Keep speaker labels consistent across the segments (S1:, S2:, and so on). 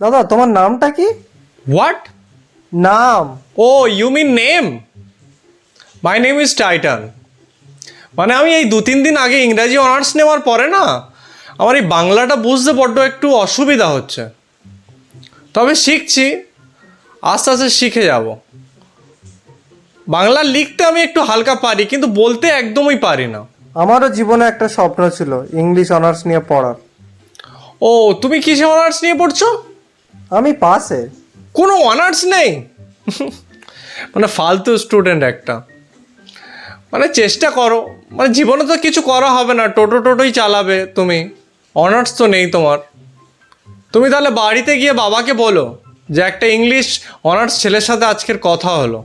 S1: দাদা তোমার নামটা কি?
S2: হোয়াট
S1: নাম।
S2: ও you mean name my name is Titan মানে আমি এই দু তিন দিন আগে ইংরাজি অনার্স নেওয়ার পরে না আমার এই বাংলাটা বুঝতে বড্ড একটু অসুবিধা হচ্ছে। তবে শিখছি আস্তে আস্তে শিখে যাব। বাংলা লিখতে আমি একটু হালকা পারি কিন্তু বলতে একদমই পারি না।
S1: আমারও জীবনে একটা স্বপ্ন ছিল ইংলিশ অনার্স নিয়ে পড়ার।
S2: ও তুমি কিসে অনার্স নিয়ে পড়ছো?
S1: আমি পাসে
S2: কোনো অনার্স নেই? মানে ফালতু স্টুডেন্ট একটা। মানে চেষ্টা করো। মানে জীবনে তো কিছু করা হবে না। টোটো টোটোই চালাবে তুমি। অনার্স তো নেই তোমার। তুমি তাহলে বাড়িতে গিয়ে বাবাকে বলো যে একটা ইংলিশ অনার্স ছেলের সাথে আজকের কথা হলো।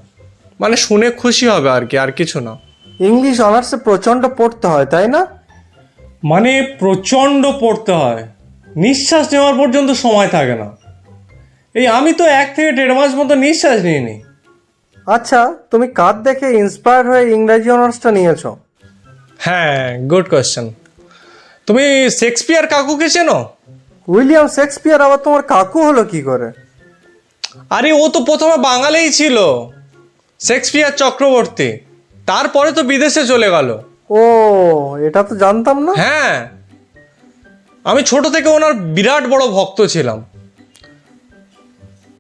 S2: মানে শুনে খুশি হবে আর কি আর কিছু না।
S1: ইংলিশ অনার্সে প্রচণ্ড পড়তে হয় তাই না?
S2: মানে প্রচণ্ড পড়তে হয়। নিঃশ্বাস নেওয়ার পর্যন্ত সময় থাকে না। এই আমি তো এক থেকে দেড় মাস মতো নিঃশ্বাস নিয়ে নিই
S1: আচ্ছা তুমি কার দেখে ইন্সপায়ার হয়ে ইংরাজি অনার্সটা নিয়েছো।
S2: হ্যাঁ গুড কোয়েশ্চেন তুমি শেক্সপিয়ার কাকুকে চেনো?
S1: উইলিয়াম শেক্সপিয়ার আবার তোমার কাকু হলো কি করে?
S2: আরে ও তো প্রথমে বাঙালিই ছিল শেক্সপিয়ার চক্রবর্তী। তারপরে তো বিদেশে চলে গেল।
S1: ও এটা তো জানতাম না।
S2: হ্যাঁ আমি ছোট থেকে ওনার বিরাট বড় ভক্ত ছিলাম।